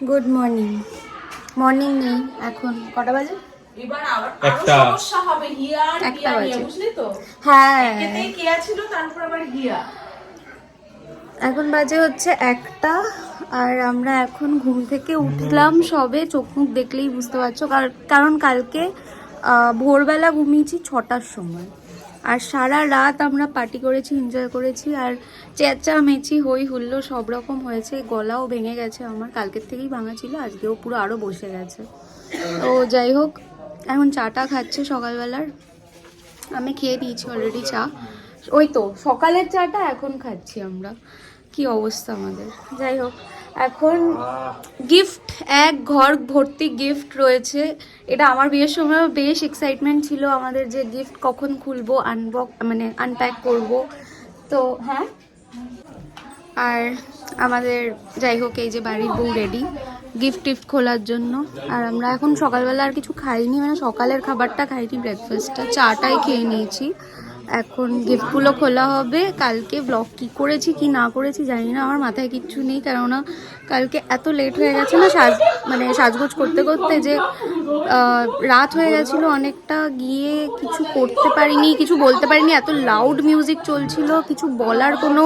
Good morning morning নেই এখন কটা বাজে? এবার আবার একটা। সমস্যা হবে হিয়া একটা বাজে। বুঝলি তো? হ্যাঁ। একেতেই কেয়া ছিল তারপর আবার হিয়া এখন বাজে হচ্ছে একটা আর আমরা এখন ঘুম থেকে উঠলাম সবে চোখ মুখ দেখলেই বুঝতে পারছ কার- কারণ কালকে ভোরবেলা ঘুমিয়েছি ছটার সময়। আর সারা রাত আমরা পার্টি করেছি এনজয় করেছি, আর চেঁচা মেচি হই হুল্লো সব রকম হয়েছে। গলাও ভেঙে গেছে আমার, কালকের থেকেই ভাঙা ছিল, আজকেও পুরো আরও বসে গেছে। তো যাই হোক, এখন চাটা খাচ্ছে সকালবেলার। আমি খেয়ে দিয়েছি অলরেডি চা। ওই তো, সকালের চাটা এখন খাচ্ছি আমরা। কি অবস্থা আমাদের? যাই হোক এখন গিফট এক ঘর ভর্তি গিফট রয়েছে। এটা আমার বিয়ের সময় বেশ এক্সাইটমেন্ট ছিল আমাদের যে গিফট কখন খুলবো আনবক মানে আনপ্যাক করব। তো হ্যাঁ আর আমাদের যাই হোক, এই যে বাড়ির বউ রেডি গিফট টিফট খোলার জন্য। আর আমরা এখন সকালবেলা আর কিছু খাইনি মানে সকালের খাবারটা খাইনি ব্রেকফাস্টটা চাটাই খেয়ে নিয়েছি। এখন গিফটগুলো খোলা হবে। কালকে ব্লগ কি করেছি, কি না করেছি জানি না। আমার মাথায় কিচ্ছু নেই, কেননা কালকে এত লেট হয়ে গেছে না সাজ মানে সাজগোজ করতে করতে যে রাত হয়ে গেছিল অনেকটা, গিয়ে কিছু করতে পারিনি, কিছু বলতে পারিনি। এত লাউড মিউজিক চলছিল, কিছু বলার কোনো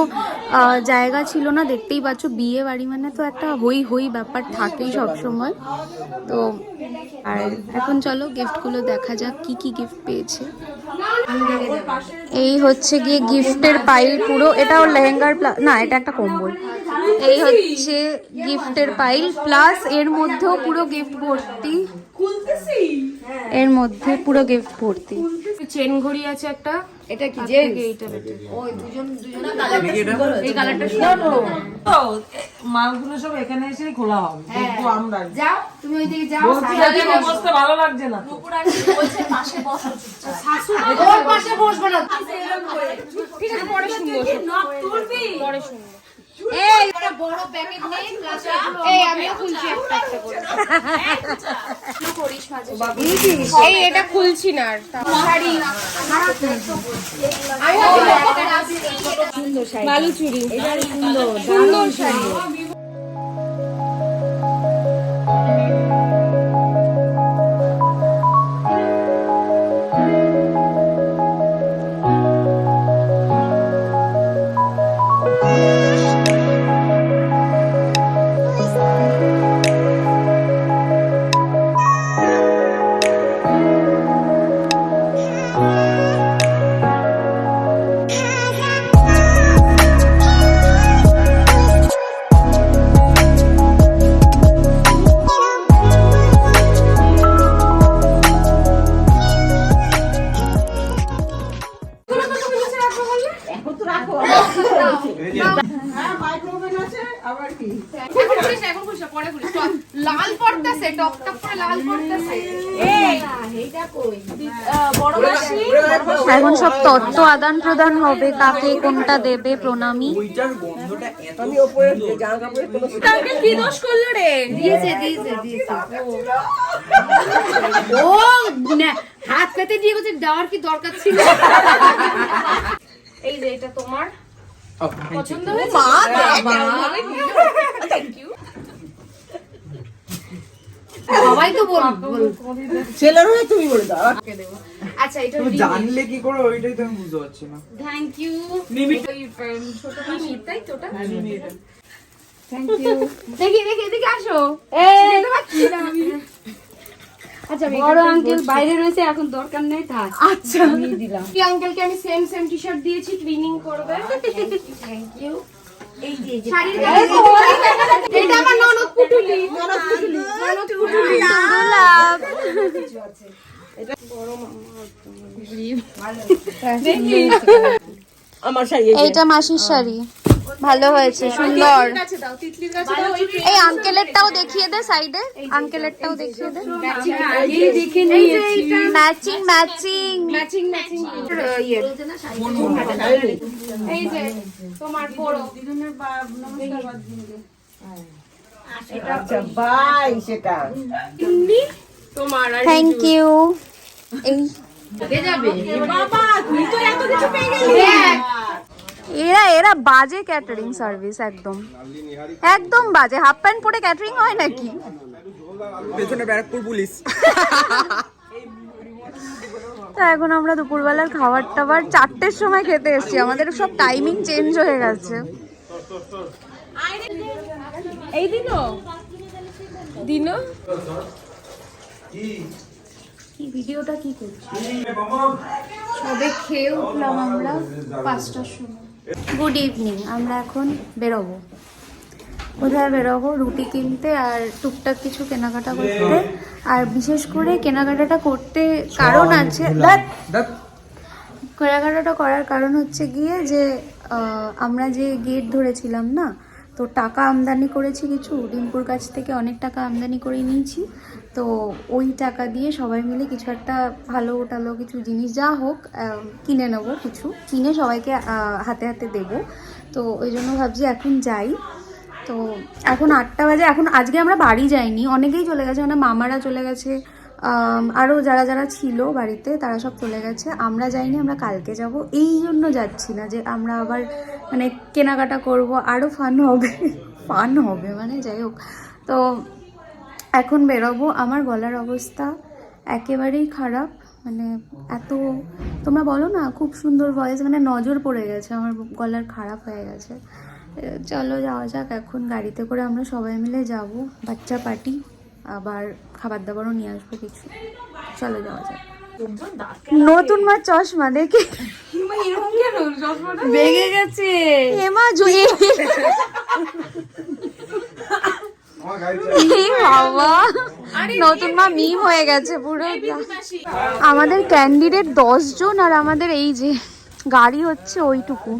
জায়গা ছিল না। দেখতেই পাচ্ছ, বিয়ে বাড়ি মানে তো একটা হই হই ব্যাপার থাকেই সব সময় তো, আর এখন চলো গিফটগুলো দেখা যাক, কি কি গিফট পেয়েছে। এই হচ্ছে গিয়ে গিফটের পাইল পুরো। এটাও লেহেঙ্গার না, এটা একটা কম্বল। এই হচ্ছে গিফটের পাইল প্লাস এর মধ্যেও পুরো গিফট ভর্তি। এর মধ্যে পুরো গিফট ভর্তি। চেন ঘড়ি আছে একটা। এটা কি যে এইটা এই কালারটা তো মালগুলো সব এখানে এসে খোলা হবে। দেখব আমরা যাও তুমি ওই দিকে যাও বসতে ভালো লাগছে না। ওর পাশে বসবে না। ঠিক আছে পরে শুনব। পরে শুনব। এই একটা বড় প্যাকেট নেই প্লাস এই আমিও খুলছি একটা একটা করে। করিস মাঝে এই এটা খুলছি না আর শাড়ি আমি বালু চুড়ি সুন্দর শাড়ি। টপ টপ করে লাল পড়তাছে। এখন সব তত্ত্ব আদান প্রদান হবে কাকে কোনটা দেবে প্রণামী। ওইটার গন্ধটা এত আঙ্কেল কি দোষ করল রে? দিয়েছে দিয়েছে দিয়েছে। ও না, হাত পেতে দিয়ে বলছে দেওয়ার কি দরকার ছিল? এই যে এটা তোমার পছন্দ হয়েছে? থ্যাংক ইউ সবাই তো বল ছেলের হয়ে তুমি বলে দাও আচ্ছা এটা জানলে কি করে ওইটাই তো আমি বুঝতে পারছি না। থ্যাংক ইউ ছোট মিনিট তাই তো ওটা? দেখি দেখি এদিকে আসো। আচ্ছা বড় আঙ্কেল বাইরে রয়েছে এখন দরকার নেই থাক। আচ্ছা। দিলাম। কি আঙ্কেলকে আমি সেম সেম টি শার্ট দিয়েছি টুইনিং করবে। থ্যাংক ইউ এই যে শাড়ির এটা আমার ননদ পুটুলি ননদ পুটুলি আমার শাড়ি এইটা মাসির শাড়ি ভালো হয়েছে সুন্দর কাছে দাও তিতলির কাছে দাও ওই এই আঙ্কেলেরটাও দেখিয়ে দে সাইডে আঙ্কেলেরটাও দেখিয়ে দে ম্যাচিং ম্যাচিং ম্যাচিং ম্যাচিং এই যে তোমার পরো আচ্ছা বাই সেটা তোমার থ্যাংক ইউ এই বাবা তুই তো এত কিছু পেয়ে গেলি। এরা এরা বাজে ক্যাটারিং সার্ভিস একদম। একদম বাজে। হাফ প্যান্ট পরে ক্যাটারিং হয় নাকি? পেছনে ব্যারাকপুর পুলিশ। তো এখন আমরা দুপুরবেলার খাবার টাবার চারটের সময় খেতে এসেছি। আমাদের সব টাইমিং চেঞ্জ হয়ে গেছে। এই দিনও? দিনও? কি? ভিডিওটা কি করছি? সবে খেয়ে উঠলাম আমরা পাঁচটার সময়। গুড ইভিনিং আমরা এখন বেরোবো। কোথায় বেরোবো? রুটি কিনতে আর টুকটাক কিছু কেনাকাটা করতে। আর বিশেষ করে কেনাকাটাটা করতে কারণ আছে কেনাকাটাটা করার কারণ হচ্ছে গিয়ে যে আমরা যে গেট ধরেছিলাম না তো টাকা আমদানি করেছি কিছু। ডিম্পুর কাছ থেকে অনেক টাকা আমদানি করে নিয়েছি। তো ওই টাকা দিয়ে সবাই মিলে কিছু একটা ভালো টালো কিছু জিনিস যা হোক কিনে নেব কিছু। কিনে সবাইকে হাতে হাতে দেব। তো ওই জন্য ভাবছি এখন যাই। তো এখন আটটা বাজে, এখন আজকে আমরা বাড়ি যাইনি। অনেকেই চলে গেছে মানে মামারা চলে গেছে আরও যারা যারা ছিল বাড়িতে, তারা সব চলে গেছে। আমরা যাইনি, আমরা কালকে যাব। এই জন্য যাচ্ছি না যে আমরা আবার মানে কেনাকাটা করব। আরও ফান হবে। ফান হবে মানে যাই হোক। তো এখন বেরোবো। আমার গলার অবস্থা একেবারেই খারাপ। মানে এত তোমরা বলো না খুব সুন্দর ভয়েস মানে নজর পড়ে গেছে। আমার গলার খারাপ হয়ে গেছে। চলো যাওয়া যাক এখন গাড়িতে করে। আমরা সবাই মিলে যাব। বাচ্চা পার্টি আবার খাবার দাবারও নিয়ে আসব কিছু। চলো যাওয়া যাক। নতুন মা চশমা দেখে। ভেঙে গেছে। এমা জুয়ে বাবা নতুন মা মিম হয়ে গেছে পুরো আমাদের ক্যান্ডিডেট দশ জন আর আমাদের এই যে গাড়ি হচ্ছে ওইটুকু।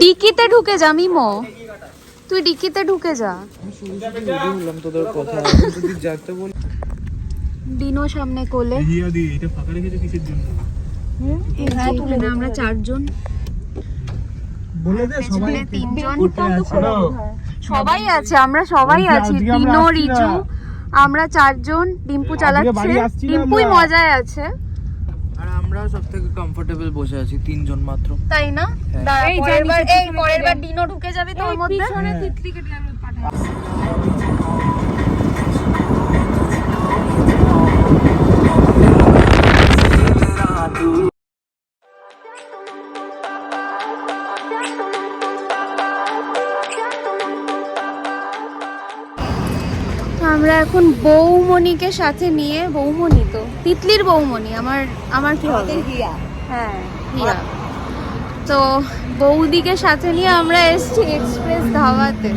ডিকিতে ঢুকে যা মিমো। তুই ডিকিতে ঢুকে যা। বললাম তোদের কথা যদি যেতে বলি ডিনো সামনে কোলে আমরা চারজন। বলে দে সবাই। তিনজন। সবাই আছে আমরা সবাই আছি দিনো রিচু আমরা চারজন ডিম্পু চালাচ্ছে ডিম্পুই মজায় আছে। আর আমরা সব থেকে কমফোর্টেবল বসে আছি তিনজন মাত্র। তাই না? দাঁড়া, এই পরের বার এই পরের বার ডিনো ঢুকে যাবে তোর মধ্যে? পিছনে তিতলি কেটে আমি পাঠাবো আমরা এখন বৌমণিকে সাথে নিয়ে বৌমণি তো তিতলির বৌমণি আমার আমার কি হবে? হ্যাঁ। হিয়া তো বৌদিকে সাথে নিয়ে আমরা এসছি এক্সপ্রেস ধাবাতে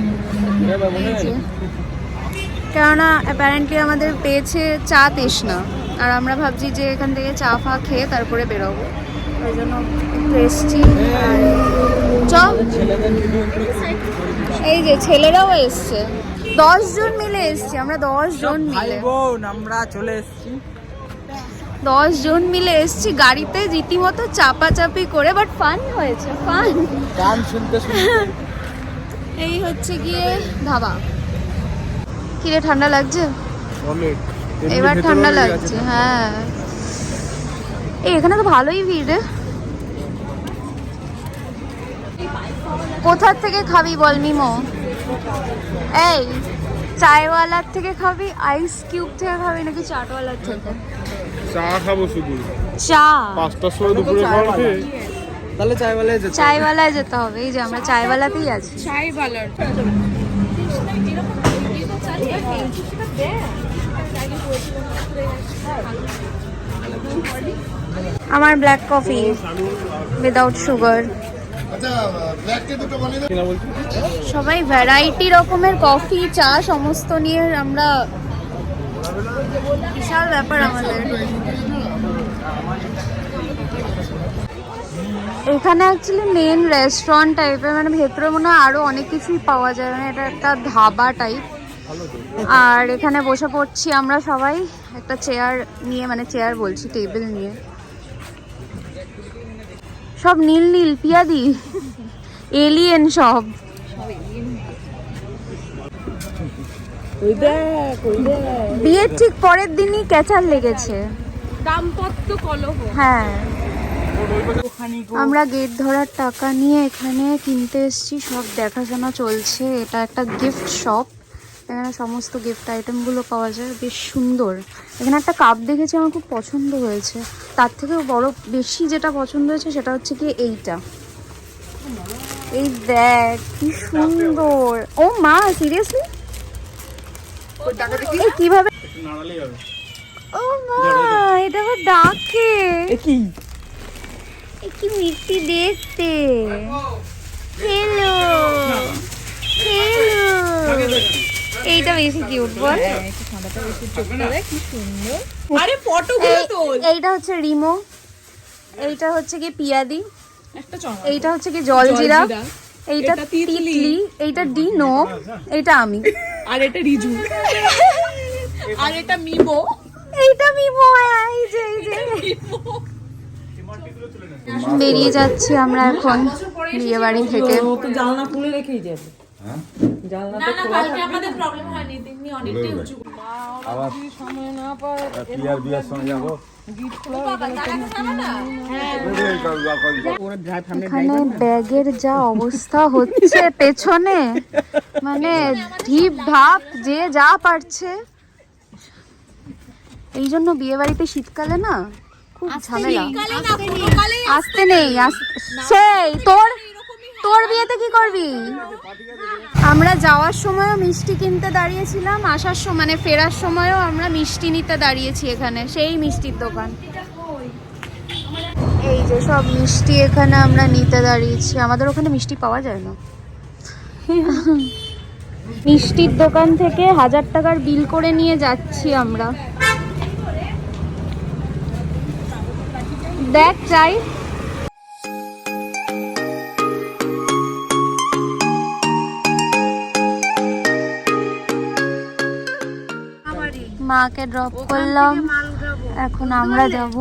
কেননা অ্যাপারেন্টলি আমাদের পেয়েছে চা তৃষ্ণা। আর আমরা ভাবছি যে এখান থেকে চা ফা খেয়ে তারপরে বেরোবো। ওই জন্য এসছি। আর চ এই যে ছেলেরাও এসছে। দশ জন মিলে এসছি আমরা দশ জন মিলে। আমরা চলে এসেছি। দশ জন মিলে এসছি গাড়িতে রীতিমতো চাপাচাপি করে বাট ফান হয়েছে ফান গান শুনতে এই হচ্ছে গিয়ে ধাবা। কিরে ঠান্ডা লাগছে? এবার ঠান্ডা লাগছে হ্যাঁ। এখানে তো ভালোই ভিড় রে। কোথার থেকে খাবি বল মিমো এই চায়ওয়ালার থেকে খাবি আইস কিউব থেকে খাবি নাকি চাটওয়ালার থেকে? চা খাব শুধু। চা? পাঁচটার সময় দুপুরে খাওয়া তাহলে চাইওয়ালায় যেতে চায়ওয়ালায় যেতে হবে এই যে আমরা চায়ওয়ালাতেই আছি। চাই বালার আমার ব্ল্যাক কফি উইদাউট সুগার সবাই ভ্যারাইটি রকমের কফি চা সমস্ত নিয়ে আমরা বিশাল ব্যাপার আমাদের। এখানে অ্যাকচুয়ালি মেন রেস্টুরেন্ট টাইপের মানে ভেতরে মনে হয় আরও অনেক কিছুই পাওয়া যায়। মানে এটা একটা ধাবা টাইপ আর এখানে বসে পড়ছি আমরা সবাই। একটা চেয়ার নিয়ে মানে চেয়ার বলছি টেবিল নিয়ে। সব নীল নীল পিয়াদি এলিয়েন সব। বিয়ের ঠিক পরের দিনই ক্যাচার লেগেছে। দাম্পত্য কলহ। হ্যাঁ। আমরা গেট ধরার টাকা নিয়ে এখানে কিনতে এসছি সব দেখাশোনা চলছে। এটা একটা গিফট শপ এখানে সমস্ত গিফট আইটেমগুলো পাওয়া যায়। বেশ সুন্দর। এখানে একটা কাপ দেখেছি আমার খুব পছন্দ হয়েছে। তার থেকেও বড় বেশি যেটা পছন্দ হয়েছে সেটা হচ্ছে কি এইটা। এই দেখ কি সুন্দর। ও মা সিরিয়াসলি কীভাবে? ও মা এটা আবার ডাকে। কি? কি মিষ্টি দেখতে। হ্যালো এইটা বেশি কিউট বল। আরে ফটোগুলো এই- এইটা হচ্ছে রিমো। এইটা হচ্ছে কি পিয়াদি। একটা এইটা হচ্ছে কি জলজিরা। এইটা এটা তিতলি। এইটা ডিনো। এইটা আমি। আর এটা রিজু। আর এটা মিমো। এইটা মিমো এই যে এই যে। বেরিয়ে যাচ্ছি আমরা এখন বিয়ে বাড়ি থেকে জানলা খুলে রেখেই যাবে। জানলাটা খোলা থাকবে। বিয়ার বিয়ার সঙ্গে যাব? এখানে ব্যাগের যা অবস্থা হচ্ছে পেছনে মানে ঢিপ ঢাপ যে যা পারছে। এই জন্য বিয়ে বাড়িতে শীতকালে না খুব ঝামেলা। আসতে নেই। আস- সেই তোর তোর বিয়েতে কি করবি? আমরা যাওয়ার সময়ও মিষ্টি কিনতে দাঁড়িয়েছিলাম, আসার সময় মানে ফেরার সময়ও আমরা মিষ্টি নিতে দাঁড়িয়েছি এখানে, সেই মিষ্টির দোকান। এই যে সব মিষ্টি এখানে আমরা নিতে দাঁড়িয়েছি, আমাদের ওখানে মিষ্টি পাওয়া যায় না। মিষ্টির দোকান থেকে হাজার টাকার বিল করে নিয়ে যাচ্ছি আমরা। দেখ চাই মাকে ড্রপ করলাম। এখন আমরা যাব।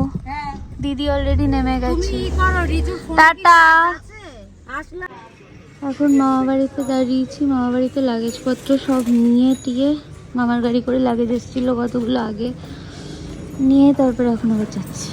দিদি অলরেডি নেমে গেছে। টাটা। এখন মামা বাড়িতে দাঁড়িয়েছি। মামা বাড়িতে লাগেজপত্র সব নিয়ে টিয়ে মামার গাড়ি করে লাগেজ এসেছিল কতগুলো আগে। নিয়ে তারপরে এখন আবার যাচ্ছি।